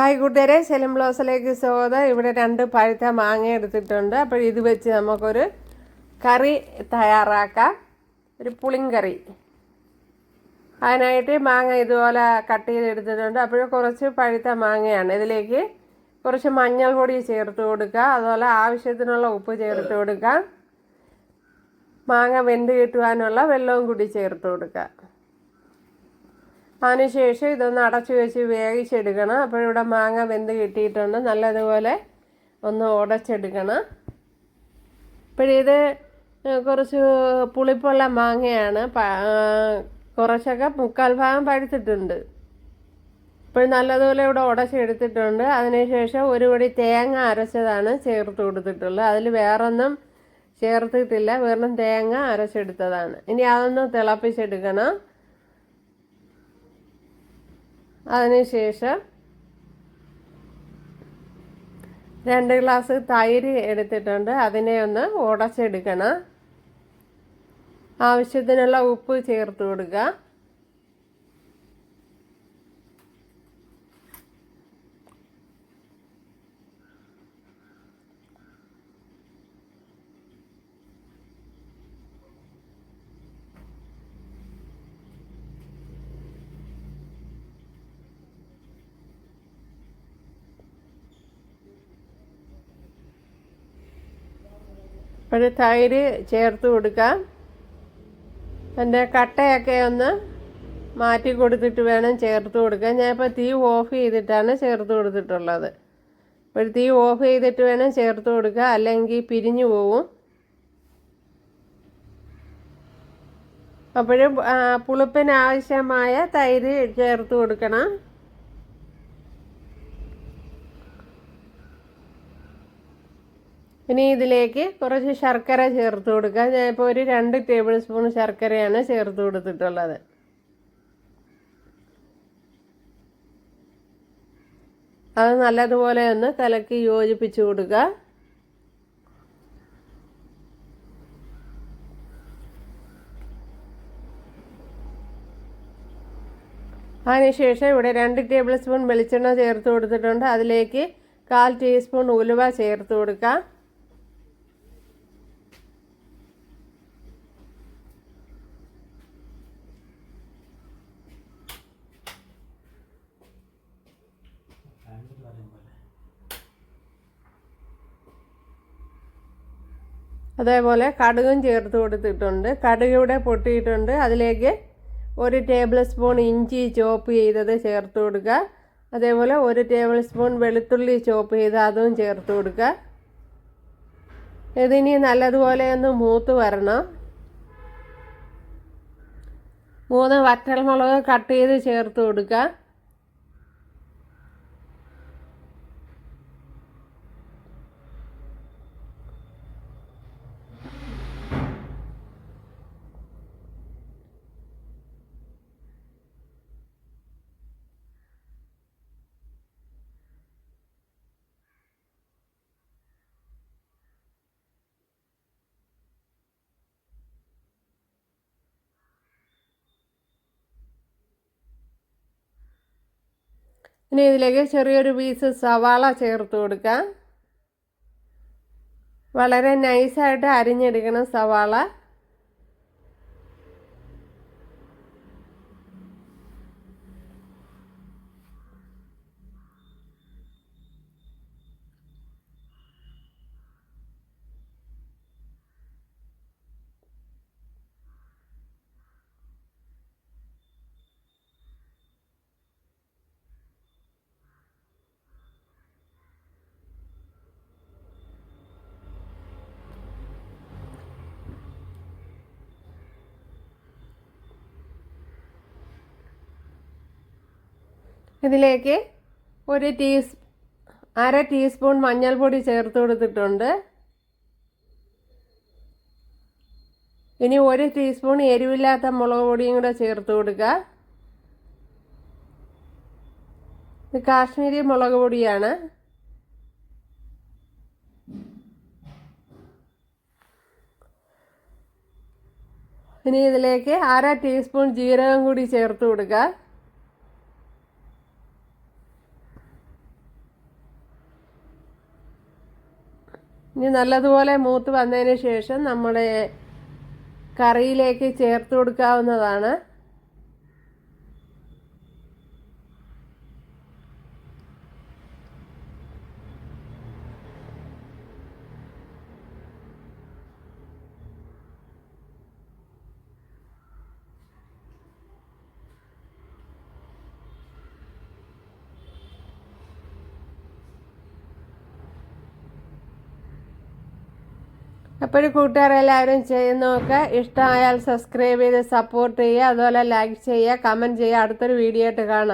Hi കൂട്ടുകാരെ സെലം ബ്ലോസിലേക്ക് സ്വാഗതം. ഇവിടെ രണ്ട് പഴുത്ത മാങ്ങ എടുത്തിട്ടുണ്ട്. അപ്പോൾ ഇത് വെച്ച് നമുക്കൊരു കറി തയ്യാറാക്കാം. ഒരു പുളിങ്കറി അതിനായിട്ട് മാങ്ങ ഇതുപോലെ കട്ട് ചെയ്തെടുത്തിട്ടുണ്ട്. അപ്പോൾ കുറച്ച് പഴുത്ത മാങ്ങയാണ്. ഇതിലേക്ക് കുറച്ച് മഞ്ഞൾ പൊടി ചേർത്ത് കൊടുക്കുക അതുപോലെ ആവശ്യത്തിനുള്ള ഉപ്പ് ചേർത്ത് കൊടുക്കുക മാങ്ങ വെന്ത് കിട്ടുവാനുള്ള വെള്ളവും കൂടി ചേർത്ത് കൊടുക്കുക അതിനുശേഷം ഇതൊന്ന് അടച്ചു വെച്ച് വേവിച്ചെടുക്കണം. അപ്പോൾ ഇവിടെ മാങ്ങ വെന്ത് കിട്ടിയിട്ടുണ്ട്. നല്ലതുപോലെ ഒന്ന് ഉടച്ചെടുക്കണം. ഇപ്പോഴിത് കുറച്ച് പുളിപ്പുള്ള മാങ്ങയാണ്. കുറച്ചൊക്കെ മുക്കാൽ ഭാഗം പഴുത്തിട്ടുണ്ട്. ഇപ്പോൾ നല്ലതുപോലെ ഇവിടെ ഉടച്ചെടുത്തിട്ടുണ്ട്. അതിനുശേഷം ഒരു പൊടി തേങ്ങ അരച്ചതാണ് ചേർത്ത് കൊടുത്തിട്ടുള്ളത്. അതിൽ വേറൊന്നും ചേർത്തിട്ടില്ല. വെറും തേങ്ങ അരച്ചെടുത്തതാണ്. ഇനി അതൊന്ന് തിളപ്പിച്ചെടുക്കണം. അതിനുശേഷം രണ്ട് ഗ്ലാസ് തൈര് എടുത്തിട്ടുണ്ട്. അതിനെ ഒന്ന് ഉടച്ചെടുക്കണം. ആവശ്യത്തിനുള്ള ഉപ്പ് ചേർത്ത് കൊടുക്കുക. ഒരു തൈര് ചേർത്ത് കൊടുക്കാം. എന്റെ കട്ടയൊക്കെ ഒന്ന് മാറ്റി കൊടുത്തിട്ട് വേണം ചേർത്ത് കൊടുക്കാൻ. ഞാനിപ്പോൾ തീ ഓഫ് ചെയ്തിട്ടാണ് ചേർത്ത് കൊടുത്തിട്ടുള്ളത്. അപ്പോൾ തീ ഓഫ് ചെയ്തിട്ട് വേണം ചേർത്ത് കൊടുക്കുക അല്ലെങ്കിൽ പിരിഞ്ഞു പോവും. അപ്പോഴും പുളിപ്പിന് ആവശ്യമായ തൈര് ചേർത്ത് കൊടുക്കണം. ഇനി ഇതിലേക്ക് കുറച്ച് ശർക്കര ചേർത്ത് കൊടുക്കുക ഞാനിപ്പോൾ ഒരു രണ്ട് ടേബിൾ സ്പൂൺ ശർക്കരയാണ് ചേർത്ത് കൊടുത്തിട്ടുള്ളത്. അത് നല്ലതുപോലെ ഒന്ന് കലക്കി യോജിപ്പിച്ച് കൊടുക്കുക അതിനുശേഷം ഇവിടെ രണ്ട് ടേബിൾ സ്പൂൺ വെളിച്ചെണ്ണ ചേർത്ത് കൊടുത്തിട്ടുണ്ട്. അതിലേക്ക് കാൽ ടീസ്പൂൺ ഉലുവ ചേർത്ത് കൊടുക്കുക അതേപോലെ കടുകും ചേർത്ത് കൊടുത്തിട്ടുണ്ട്. കടുക് ഇവിടെ പൊട്ടിയിട്ടുണ്ട്. അതിലേക്ക് ഒരു ടേബിൾ സ്പൂൺ ഇഞ്ചി ചോപ്പ് ചെയ്തത് ചേർത്ത് കൊടുക്കുക. അതേപോലെ ഒരു ടേബിൾ സ്പൂൺ വെളുത്തുള്ളി ചോപ്പ് ചെയ്ത് അതും ചേർത്ത് കൊടുക്കുക. ഇതിനി നല്ലതുപോലെ ഒന്ന് മൂത്ത് വരണം. മൂന്ന് വറ്റൽമുളക് കട്ട് ചെയ്ത് ചേർത്ത് കൊടുക്കുക. ഇനി ഇതിലേക്ക് ചെറിയൊരു പീസ് സവാള ചേർത്ത് കൊടുക്കാം. വളരെ നൈസായിട്ട് അരിഞ്ഞെടുക്കണം സവാള. ഇതിലേക്ക് ഒരു ടീസ് അര ടീസ്പൂൺ മഞ്ഞൾപ്പൊടി ചേർത്ത് കൊടുത്തിട്ടുണ്ട്. ഇനി ഒരു ടീസ്പൂൺ എരിവില്ലാത്ത മുളക് പൊടിയും കൂടെ ചേർത്ത് കൊടുക്കുക. ഇത് കാശ്മീരി മുളക് പൊടിയാണ്. ഇനി ഇതിലേക്ക് അര ടീസ്പൂൺ ജീരകം കൂടി ചേർത്ത് കൊടുക്കുക. ഇനി നല്ലതുപോലെ മൂത്ത് വന്നതിന് ശേഷം നമ്മുടെ കറിയിലേക്ക് ചേർത്ത് കൊടുക്കാവുന്നതാണ്. അപ്പോഴും കൂട്ടുകാരെല്ലാവരും ചെയ്യുന്ന നോക്കുക ഇഷ്ടമായാൽ സബ്സ്ക്രൈബ് ചെയ്ത് സപ്പോർട്ട് ചെയ്യുക അതുപോലെ ലൈക്ക് ചെയ്യുക കമന്റ് ചെയ്യുക അടുത്തൊരു വീഡിയോ ആയിട്ട് കാണാം.